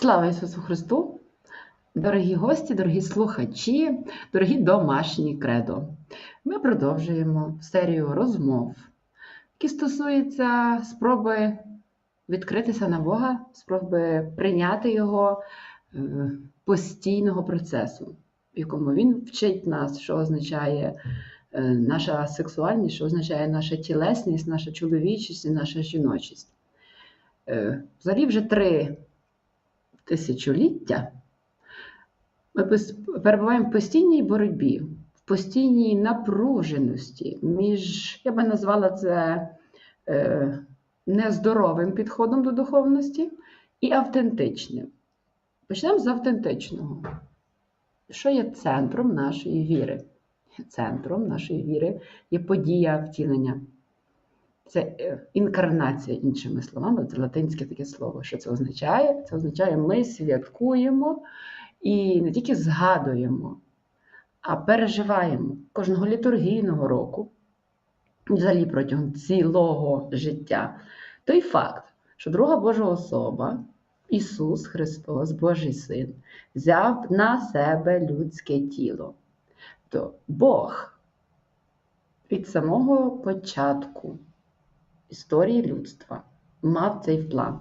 Слава Ісусу Христу! Дорогі гості, дорогі слухачі, дорогі домашні кредо. Ми продовжуємо серію розмов, які стосуються спроби відкритися на Бога, спроби прийняти Його е, постійного процесу, в якому Він вчить нас, що означає е, наша сексуальність, що означає наша тілесність, наша чоловічість і наша жіночість. Е, Взагалі вже три тисячоліття ми перебуваємо в постійній боротьбі, в постійній напруженості між, я би назвала це е, нездоровим підходом до духовності і автентичним. Почнемо з автентичного. Що є центром нашої віри? Центром нашої віри є подія втілення. Це е, інкарнація, іншими словами, це латинське таке слово. Що це означає? Це означає, ми святкуємо і не тільки згадуємо, а переживаємо кожного літургійного року, взагалі протягом цілого життя, той факт, що друга Божа особа, Ісус Христос, Божий Син, взяв на себе людське тіло. То Бог від самого початку історії людства мав цей план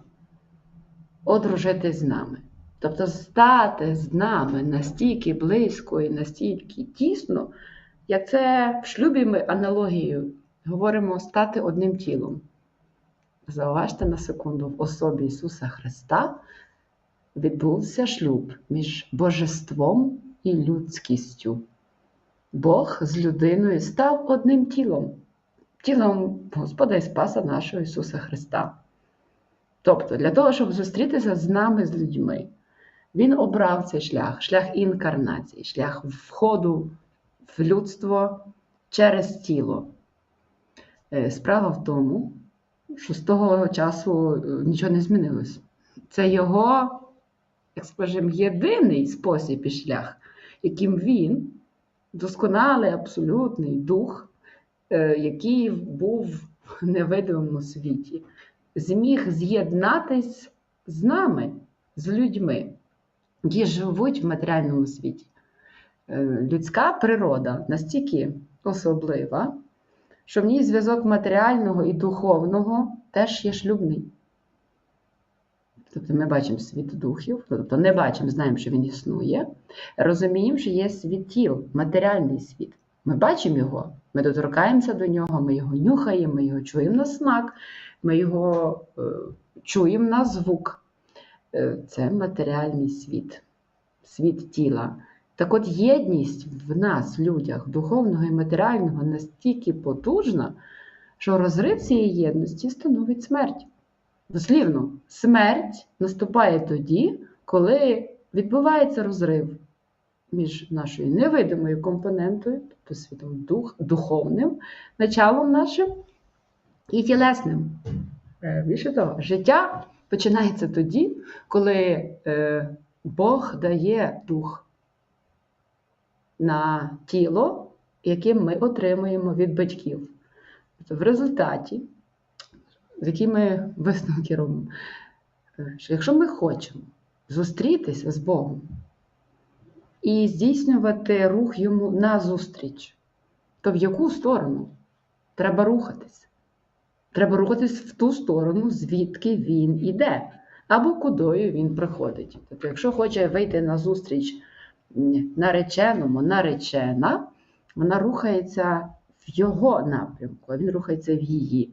одружити з нами. Тобто стати з нами настільки близько і настільки тісно, як це в шлюбі ми аналогією говоримо стати одним тілом. Зауважте на секунду, в особі Ісуса Христа відбувся шлюб між божеством і людськістю. Бог з людиною став одним тілом, тілом Господа і Спаса нашого Ісуса Христа. Тобто, для того, щоб зустрітися з нами, з людьми, Він обрав цей шлях, шлях інкарнації, шлях входу в людство через тіло. Е, Справа в тому, що з того часу е, нічого не змінилось. Це його, як скажімо, єдиний спосіб і шлях, яким він, досконалий, абсолютний дух, який був в невидимому світі, зміг з'єднатись з нами, з людьми, які живуть в матеріальному світі. Е, Людська природа настільки особлива, що в ній зв'язок матеріального і духовного теж є шлюбний. Тобто ми бачимо світ духів, тобто не бачимо, знаємо, що він існує. Розуміємо, що є світ тіл, матеріальний світ. Ми бачимо його, ми доторкаємося до нього, ми його нюхаємо, ми його чуємо на смак, ми його е, чуємо на звук. Е, це матеріальний світ, світ тіла. Так от єдність в нас, людях, духовного і матеріального, настільки потужна, що розрив цієї єдності становить смерть. Дослівно, смерть наступає тоді, коли відбувається розрив між нашою невидимою компонентою, тобто світом дух, духовним, началом нашим і тілесним. Е, Більше того, життя починається тоді, коли е, Бог дає дух на тіло, яке ми отримуємо від батьків. Тобто в результаті, з якими висновки робимо, е, що якщо ми хочемо зустрітися з Богом і здійснювати рух йому назустріч, то в яку сторону треба рухатись? Треба рухатись в ту сторону, звідки він іде, або кудою він приходить. Тобто, якщо хоче вийти на зустріч нареченому, наречена, вона рухається в його напрямку, а він рухається в її.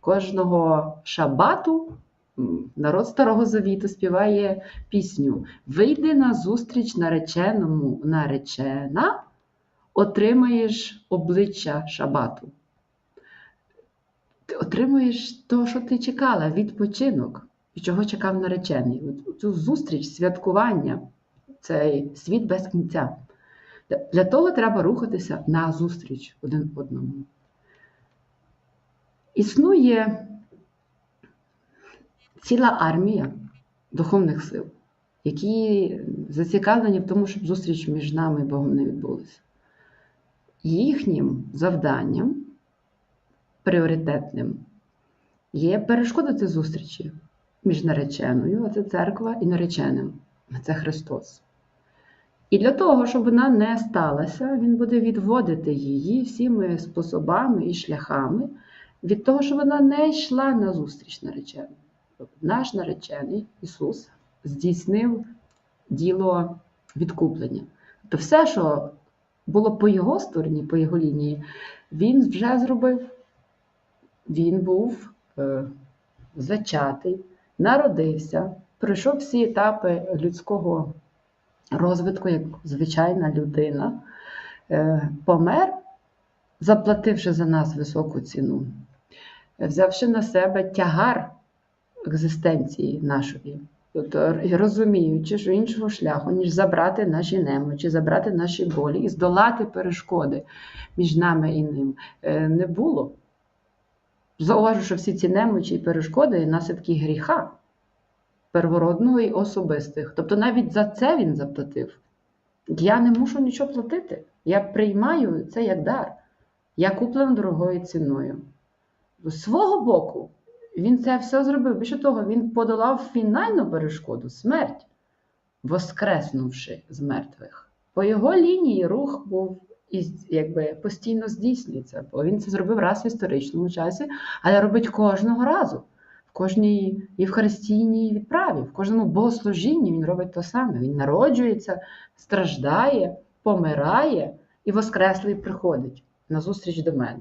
Кожного шабату народ Старого Завіту співає пісню Вийди на зустріч нареченому, наречена, отримаєш обличчя шабату ти отримуєш того, що ти чекала, відпочинок, і чого чекав наречений. Цю зустріч, святкування, цей світ без кінця. Для того треба рухатися на зустріч один одному. Існує ціла армія духовних сил, які зацікавлені в тому, щоб зустріч між нами і Богом не відбулася. Їхнім завданням пріоритетним є перешкодити зустрічі, між нареченою, а це церква, і нареченим. Це Христос. І для того, щоб вона не сталася, Він буде відводити її всіми способами і шляхами від того, щоб вона не йшла на зустріч нареченому. Наш наречений Ісус здійснив діло відкуплення. Тобто все, що було по його стороні, по його лінії, він вже зробив. Він був е, зачатий, народився, пройшов всі етапи людського розвитку, як звичайна людина, е, помер, заплативши за нас високу ціну, взявши на себе тягар екзистенції нашої. Тобто розуміючи, що іншого шляху, ніж забрати наші немочі, забрати наші болі і здолати перешкоди між нами і ним, е, не було. Зауважу, що всі ці немочі і перешкоди наслідки гріха первородного і особистих. Тобто навіть за це він заплатив. Я не мушу нічого платити. Я приймаю це як дар. Я куплена дорогою ціною. З свого боку, він це все зробив. Більше того, він подолав фінальну перешкоду смерть, воскреснувши з мертвих. По його лінії рух був якби постійно здійснюється, бо він це зробив раз в історичному часі, але робить кожного разу. В кожній євхаристійній відправі, в кожному богослужінні він робить те саме. Він народжується, страждає, помирає і воскреслий приходить на зустріч до мене.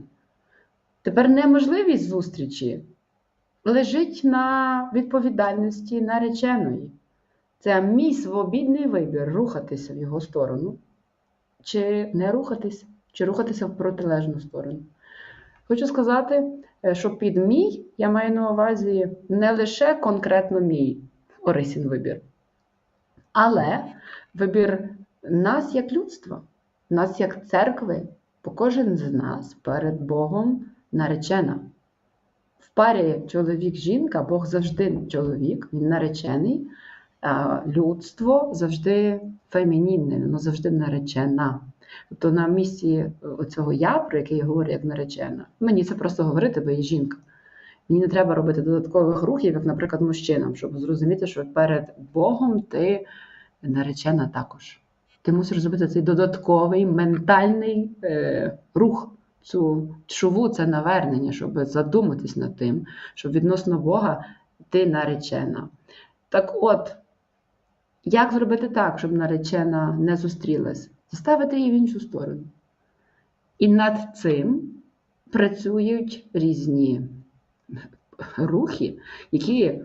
Тепер неможливість зустрічі лежить на відповідальності нареченої. Це мій свобідний вибір рухатися в його сторону, чи не рухатися, чи рухатися в протилежну сторону. Хочу сказати, е, що під мій я маю на увазі не лише конкретно мій Орисін вибір, але вибір нас як людства, нас як церкви, бо кожен з нас перед Богом наречена. Парі чоловік-жінка, Бог завжди чоловік, він наречений, людство завжди фемінінне, воно завжди наречена. Тобто на місці оцього я, про яке я говорю як наречена, мені це просто говорити, бо я жінка. Мені не треба робити додаткових рухів, як, наприклад, мужчинам, щоб зрозуміти, що перед Богом ти наречена також. Ти мусиш зробити цей додатковий ментальний е, рух, цю чуву, це навернення, щоб задуматись над тим, що відносно Бога ти наречена. Так от, як зробити так, щоб наречена не зустрілась? Заставити її в іншу сторону. І над цим працюють різні рухи, які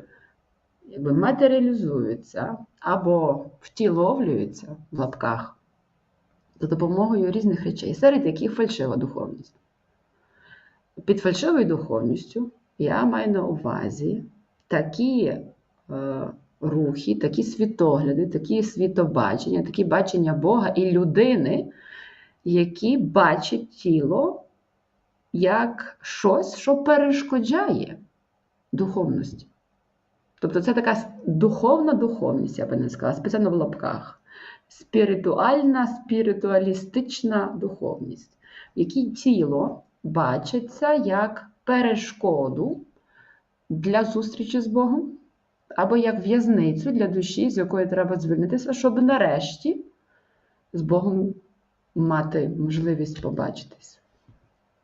якби, матеріалізуються або втіловлюються в лапках за допомогою різних речей, серед яких фальшива духовність. Під фальшивою духовністю я маю на увазі такі е, рухи, такі світогляди, такі світобачення, такі бачення Бога і людини, які бачать тіло як щось, що перешкоджає духовності. Тобто це така духовна духовність, я би не сказала, спеціально в лапках. Спіритуальна, спіритуалістична духовність, в якій тіло бачиться як перешкоду для зустрічі з Богом, або як в'язницю для душі, з якої треба звільнитися, щоб нарешті з Богом мати можливість побачитись.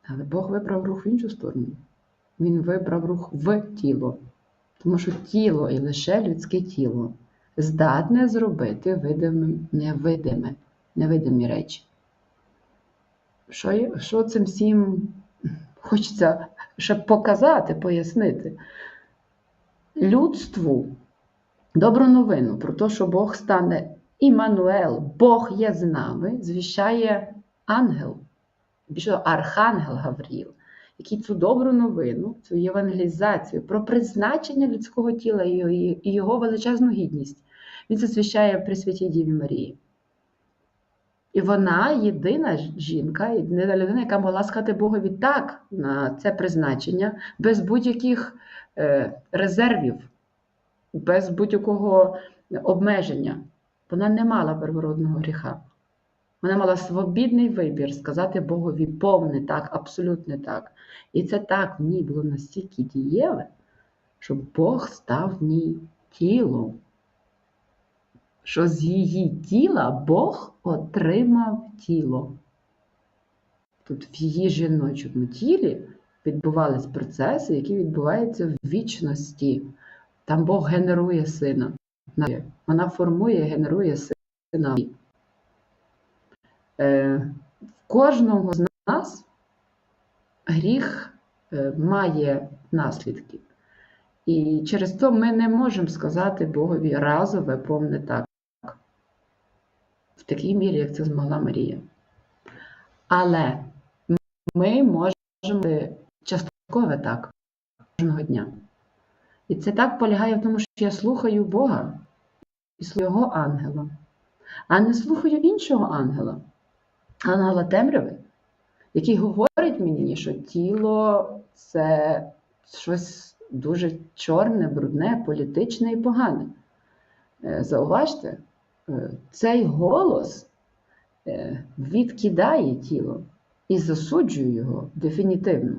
Але Бог вибрав рух в іншу сторону. Він вибрав рух в тіло. Тому що тіло і лише людське тіло здатне зробити видимим невидиме, невидимі речі. Що, що цим всім хочеться ще показати, пояснити? Людству добру новину про те, що Бог стане Іммануел, Бог є з нами, звіщає ангел, більше архангел Гавріл, який цю добру новину, цю євангелізацію про призначення людського тіла і його- величезну гідність, він засвящає при Святій Діві Марії. І вона єдина жінка, єдина людина, яка могла сказати Богові так на це призначення без будь-яких е, резервів, без будь-якого обмеження. Вона не мала первородного гріха. Вона мала свобідний вибір сказати Богові повне так, абсолютне так. І це так в ній було настільки дієве, що Бог став в ній тілом, що з її тіла Бог отримав тіло. Тут в її жіночому тілі відбувались процеси, які відбуваються в вічності. Там Бог генерує сина. Вона формує, генерує сина. Е, В кожного з нас гріх е, має наслідки. І через то ми не можемо сказати Богові разове повне так. В такій мірі, як це змогла Марія. Але ми можемо часткове так кожного дня. І це так полягає в тому, що я слухаю Бога і свого ангела, а не слухаю іншого ангела, ангела темряви, який говорить мені, що тіло це щось дуже чорне, брудне, політичне і погане. Е, Зауважте, е, цей голос е, відкидає тіло і засуджує його дефінітивно,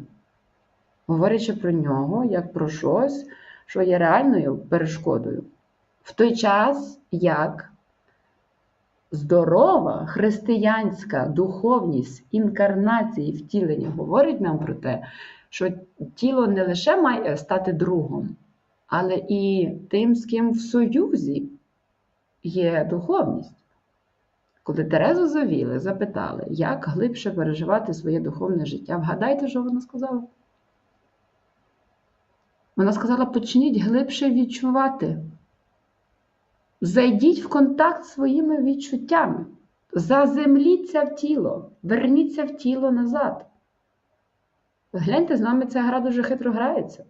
говорячи про нього як про щось, що є реальною перешкодою. В той час, як здорова християнська духовність інкарнації втілення говорить нам про те, що тіло не лише має стати другом, але і тим, з ким в союзі є духовність. Коли Терезу завіли, запитали, як глибше переживати своє духовне життя, вгадайте, що вона сказала? Вона сказала: почніть глибше відчувати. Зайдіть в контакт з своїми відчуттями. Заземліться в тіло, верніться в тіло назад. Гляньте, з нами ця гра дуже хитро грається.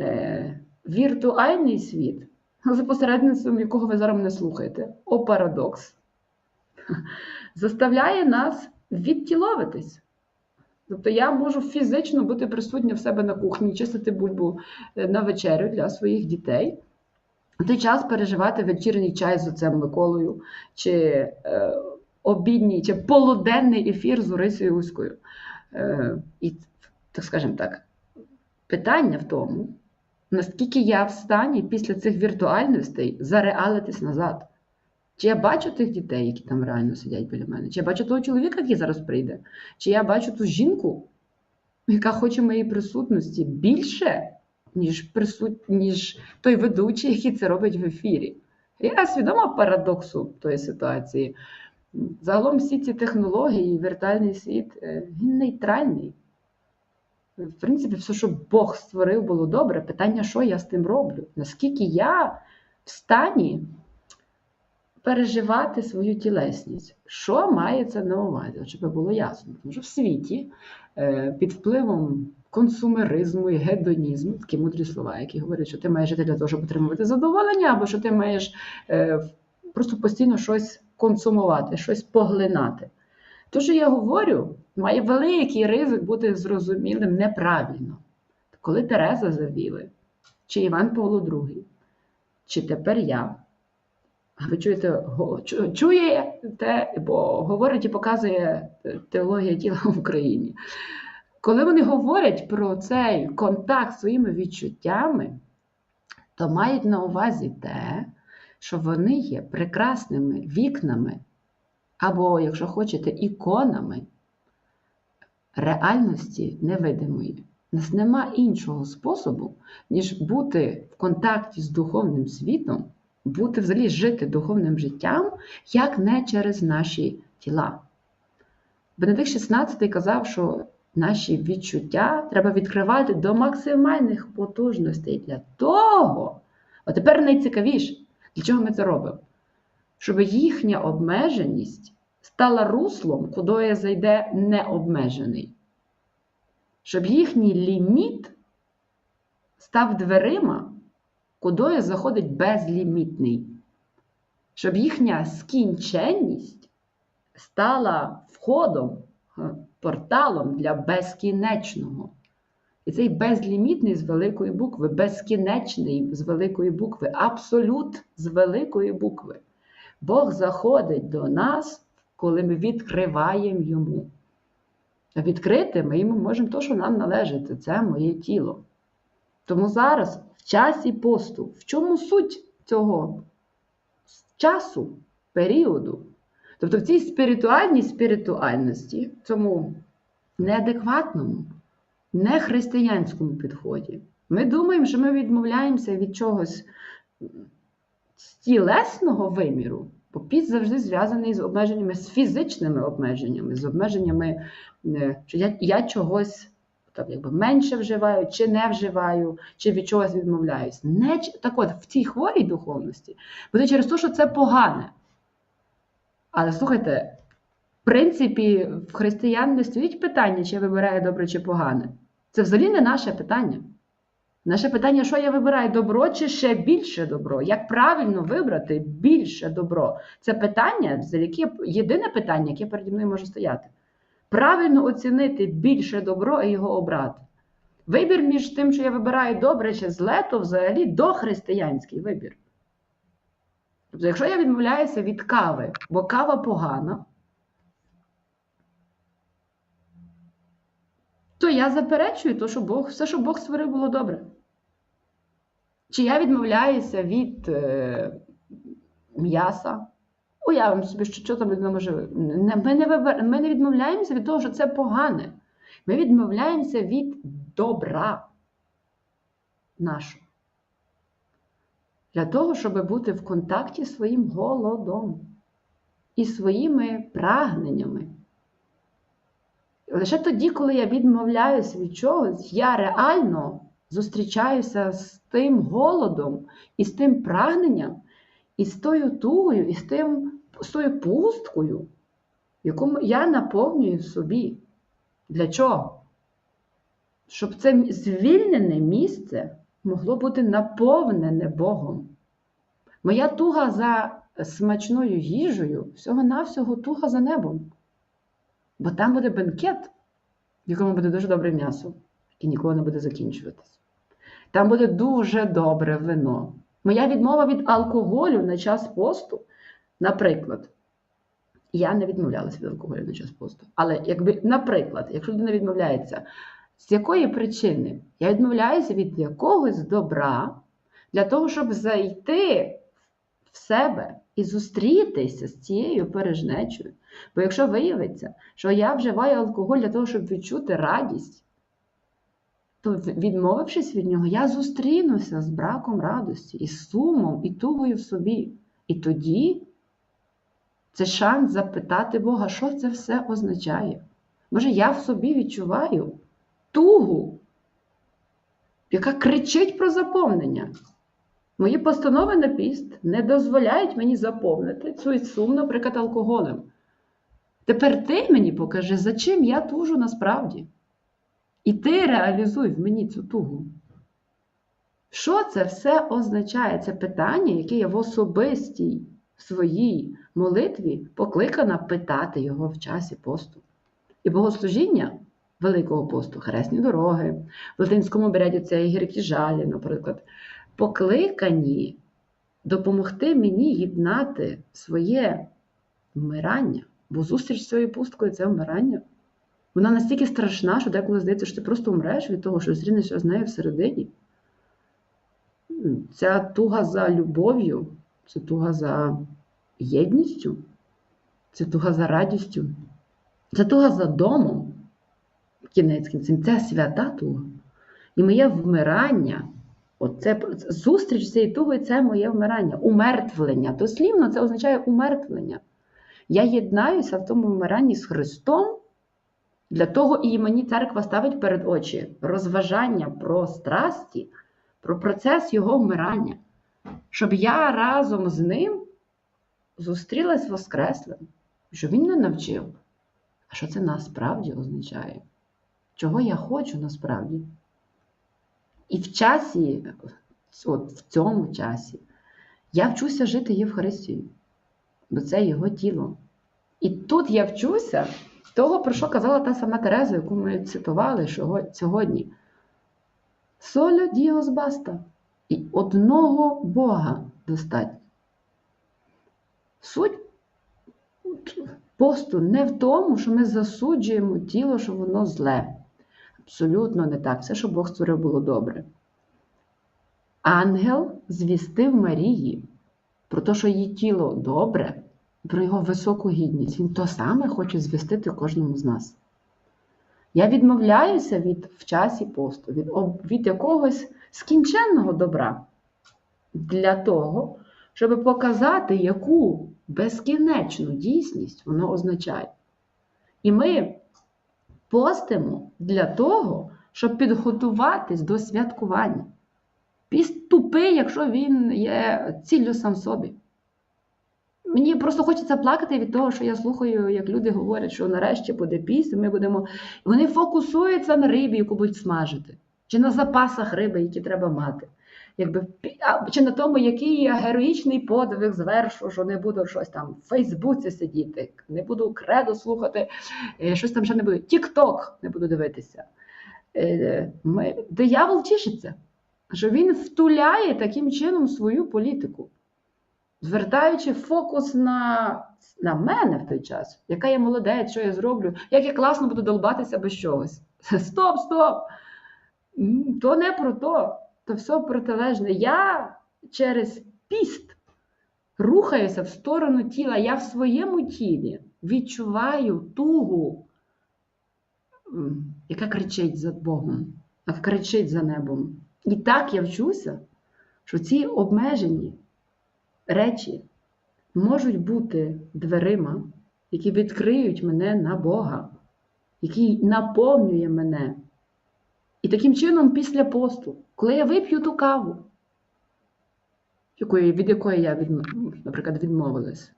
Е, Віртуальний світ, за посередництвом якого ви зараз мене слухаєте, о парадокс, заставляє нас відтіловитись. Тобто я можу фізично бути присутня в себе на кухні, чистити бульбу е, на вечерю для своїх дітей. Той час переживати вечірній чай з оцем Миколою, чи е, обідній, чи полуденний ефір з Орисою Уською. Е, і, так скажемо так, питання в тому, наскільки я в стані після цих віртуальностей зареалитись назад. Чи я бачу тих дітей, які там реально сидять біля мене? Чи я бачу того чоловіка, який зараз прийде? Чи я бачу ту жінку, яка хоче моєї присутності більше, ніж присут... ніж той ведучий, який це робить в ефірі? Я свідома парадоксу тої ситуації. Загалом всі ці технології, віртуальний світ, е, він нейтральний. В принципі, все, що Бог створив, було добре. Питання, що я з тим роблю? Наскільки я в стані переживати свою тілесність. Що мається на увазі? Щоб було ясно. Тому що в світі е, під впливом консумеризму і гедонізму, такі мудрі слова, які говорять, що ти маєш жити для того, щоб отримувати задоволення, або що ти маєш е, просто постійно щось консумувати, щось поглинати. То, що я говорю, має великий ризик бути зрозумілим неправильно. Коли Тереза завіли, чи Іван Павло II, чи тепер я. А ви чуєте, чуєте, бо говорить і показує теологія тіла в Україні. Коли вони говорять про цей контакт своїми відчуттями, то мають на увазі те, що вони є прекрасними вікнами, або, якщо хочете, іконами реальності невидимої. У нас нема іншого способу, ніж бути в контакті з духовним світом бути взагалі жити духовним життям, як не через наші тіла. Бенедикт XVI казав, що наші відчуття треба відкривати до максимальних потужностей для того, а тепер найцікавіше, для чого ми це робимо? Щоб їхня обмеженість стала руслом, куди зайде необмежений. Щоб їхній ліміт став дверима, кудою заходить безлімітний, щоб їхня скінченність стала входом, порталом для безкінечного. І цей безлімітний з великої букви, безкінечний з великої букви, абсолют з великої букви. Бог заходить до нас, коли ми відкриваємо йому. А відкрити ми йому можемо те, що нам належить, це моє тіло. Тому зараз, в часі посту, в чому суть цього часу, періоду? Тобто в цій спіритуальній спіритуальності, цьому неадекватному, нехристиянському підході, ми думаємо, що ми відмовляємося від чогось тілесного виміру, бо піст завжди зв'язаний з обмеженнями, з фізичними обмеженнями, з обмеженнями, е, що я, я чогось там, якби, менше вживаю, чи не вживаю, чи від чогось відмовляюсь. Не, так от, в цій хворій духовності буде через те, що це погане. Але слухайте, в принципі, в християн не стоїть питання, чи я вибираю добре чи погане. Це взагалі не наше питання. Наше питання, що я вибираю добро чи ще більше добро? Як правильно вибрати більше добро? Це питання, за яке єдине питання, яке переді мною може стояти. Правильно оцінити більше добро і його обрати. Вибір між тим, що я вибираю добре чи зле, то взагалі дохристиянський вибір. Тобто, якщо я відмовляюся від кави, бо кава погана, то я заперечую то, що Бог, все, що Бог створив, було добре. Чи я відмовляюся від е, м'яса? Уявимо собі, що, що там людина може. Ми, не вибер... ми не відмовляємося від того, що це погане. Ми відмовляємося від добра нашого. Для того, щоб бути в контакті з своїм голодом і своїми прагненнями. Лише тоді, коли я відмовляюся від чогось, я реально зустрічаюся з тим голодом і з тим прагненням, і з тою тугою, і з, тим, з тою пусткою, яку я наповнюю собі. Для чого? Щоб це звільнене місце могло бути наповнене Богом. Моя туга за смачною їжею всього-навсього туга за небом. Бо там буде бенкет, в якому буде дуже добре м'ясо, і ніколи не буде закінчуватися. Там буде дуже добре вино. Моя відмова від алкоголю на час посту, наприклад, я не відмовлялася від алкоголю на час посту. Але, якби, наприклад, якщо людина відмовляється, з якої причини? Я відмовляюся від якогось добра для того, щоб зайти в себе і зустрітися з цією пережнечою. Бо якщо виявиться, що я вживаю алкоголь для того, щоб відчути радість, то відмовившись від нього, я зустрінуся з браком радості, і сумом, і тугою в собі. І тоді це шанс запитати Бога, що це все означає. Може, я в собі відчуваю тугу, яка кричить про заповнення. Мої постанови на піст не дозволяють мені заповнити цей сум, наприклад, алкоголем. Тепер ти мені покажи, за чим я тужу насправді. І ти реалізуй в мені цю тугу. Що це все означає? Це питання, яке я в особистій своїй молитві покликана питати його в часі посту. І богослужіння Великого посту, хресні дороги, в латинському обряді це гіркі жалі, наприклад, покликані допомогти мені єднати своє вмирання, бо зустріч з цією пусткою це вмирання. Вона настільки страшна, що деколи здається, що ти просто умреш від того, що зустрінешся з нею всередині. Ця туга за любов'ю, це туга за єдністю, це туга за радістю, це туга за домом. Кінець кінцем, це свята туга. І моє вмирання, оце, зустріч з цією тугою це моє вмирання, умертвлення. Дослівно це означає умертвлення. Я єднаюся в тому вмиранні з Христом. Для того і мені церква ставить перед очі розважання про страсті, про процес його вмирання, щоб я разом з ним зустрілась Воскреслим, що він не навчив. А що це насправді означає? Чого я хочу насправді? І в часі, от в цьому часі, я вчуся жити Євхаристією, бо це його тіло. І тут я вчуся того, про що казала та сама Тереза, яку ми цитували сьогодні. Соло діос баста. І одного Бога достатньо. Суть посту не в тому, що ми засуджуємо тіло, що воно зле. Абсолютно не так. Все, що Бог створив, було добре. ангел звістив Марії про те, що її тіло добре, про його високу гідність. Він то саме хоче звістити кожному з нас. Я відмовляюся від в часі посту, від, від якогось скінченного добра для того, щоб показати, яку безкінечну дійсність воно означає. І ми постимо для того, щоб підготуватись до святкування. Піст тупий, якщо він є ціллю сам собі. Мені просто хочеться плакати від того, що я слухаю, як люди говорять, що нарешті буде піст, ми будемо. Вони фокусуються на рибі, яку будуть смажити, чи на запасах риби, які треба мати. Якби, чи на тому, який героїчний подвиг звершу, що не буду щось там в Фейсбуці сидіти, не буду кредо слухати, е, щось там ще не буду. Тік-ток не буду дивитися. Е, Ми, диявол тішиться, що він втуляє таким чином свою політику звертаючи фокус на, на мене в той час, яка я молодець, що я зроблю, як я класно буду долбатися без чогось. Стоп, стоп! То не про то, то все протилежне. Я через піст рухаюся в сторону тіла. Я в своєму тілі відчуваю тугу, яка кричить за Богом, яка кричить за небом. І так я вчуся, що ці обмежені речі можуть бути дверима, які відкриють мене на Бога, який наповнює мене. І таким чином, після посту, коли я вип'ю ту каву, від якої я, від, наприклад, відмовилась,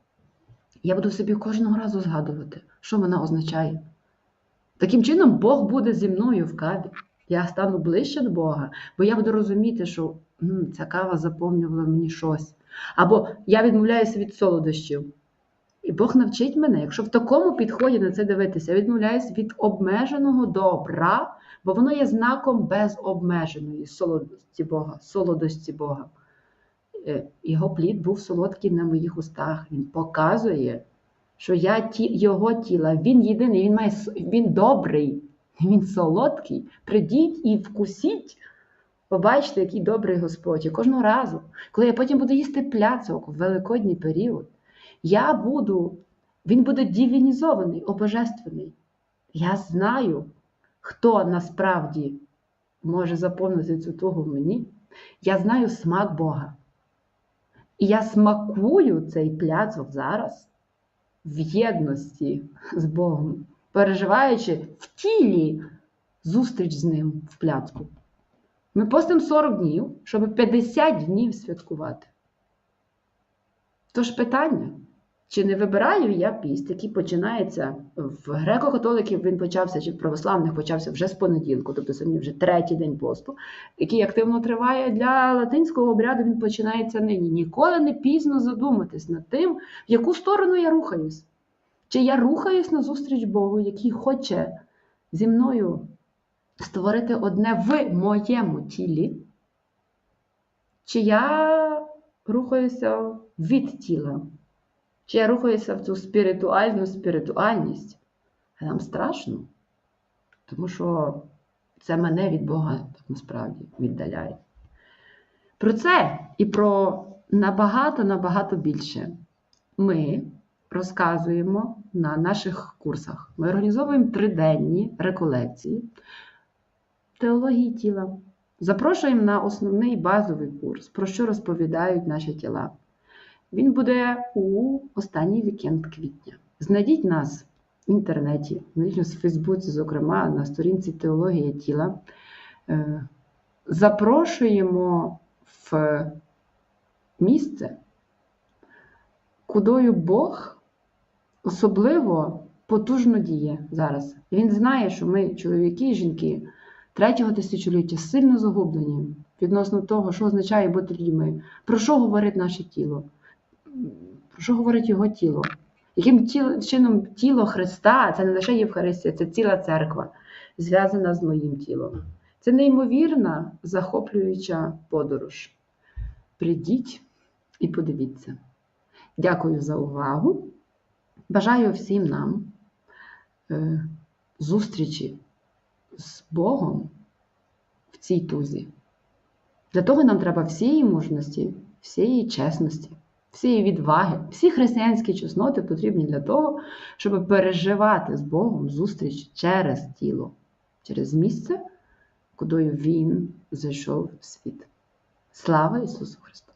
я буду собі кожного разу згадувати, що вона означає. Таким чином, Бог буде зі мною в каві. Я стану ближче до Бога, бо я буду розуміти, що «М, ця кава заповнювала мені щось. Або я відмовляюся від солодощів. І Бог навчить мене, якщо в такому підході на це дивитися, я відмовляюся від обмеженого добра, бо воно є знаком безобмеженої солодості Бога, солодості Бога. Е, Його плід був солодкий на моїх устах. Він показує, що я ті, його тіла, він єдиний, він має він добрий, він солодкий. Придіть і вкусіть. Побачите, який добрий Господь. І кожного разу, коли я потім буду їсти пляцок в великодній період, я буду, він буде дивінізований, обожественний. Я знаю, хто насправді може заповнити цю тугу в мені. Я знаю смак Бога. І я смакую цей пляцок зараз в єдності з Богом, переживаючи в тілі зустріч з ним в пляцку. Ми постимо 40 днів, щоб 50 днів святкувати. Тож питання, чи не вибираю я піст, який починається в греко-католиків, він почався, чи в православних почався вже з понеділку, тобто сьогодні вже третій день посту, який активно триває для латинського обряду, він починається нині. Ніколи не пізно задуматись над тим, в яку сторону я рухаюсь. Чи я рухаюсь на зустріч Богу, який хоче зі мною створити одне в моєму тілі, чи я рухаюся від тіла, чи я рухаюся в цю спіритуальну спіритуальність. А нам страшно, тому що це мене від Бога так насправді віддаляє. Про це і про набагато-набагато більше ми розказуємо на наших курсах. Ми організовуємо триденні реколекції теології тіла. Запрошуємо на основний базовий курс, про що розповідають наші тіла. Він буде у останній вікенд квітня. Знайдіть нас в інтернеті, знайдіть нас в Фейсбуці, зокрема, на сторінці Теологія тіла. Е, Запрошуємо в місце, кудою Бог особливо потужно діє зараз. Він знає, що ми, чоловіки і жінки, третього тисячоліття сильно загублені відносно того, що означає бути людьми, про що говорить наше тіло, про що говорить його тіло. Яким чином тіло Христа, це не лише Євхаристія, це ціла церква, зв'язана з моїм тілом. Це неймовірна, захоплююча подорож. Придіть і подивіться. Дякую за увагу. Бажаю всім нам е, зустрічі з Богом в цій тузі. Для того нам треба всієї мужності, всієї чесності, всієї відваги, всі християнські чесноти потрібні для того, щоб переживати з Богом зустріч через тіло, через місце, куди Він зайшов в світ. Слава Ісусу Христу!